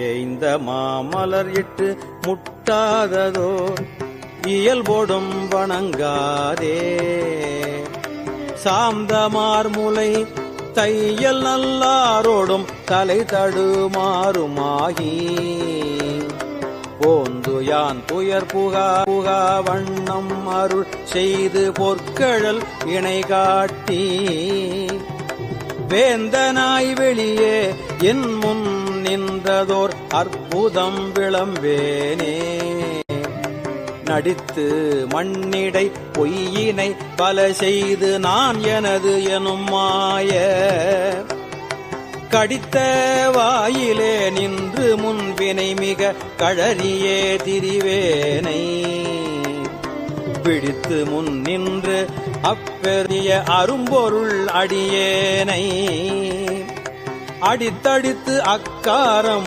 எய்ந்த மாமலர் இட்டு முட்டாததோ இயல்போடும் வணங்காதே. சாந்தமார் முலை தையல் நல்லாரோடும் தலை தடுமாறுமாகி. போந்து யான் துயர் புகா புகா வண்ணம் அருள் செய்து பொற்கழல் இணை காட்டி. வேந்தனாய் வெளியே என் முன் நின்றதோர் அற்புதம் விளம்பேனே. நடித்து மண்ணிடை பொய்யினை பல செய்து நான் எனது எனும் மாய. கடித்த வாயிலே நின்று முன்வினை மிக கழறியே திரிவேனை. பிடித்து முன் நின்று அப்பெரிய அரும்பொருள் அடியேனை. அடித்தடித்து அக்காரம்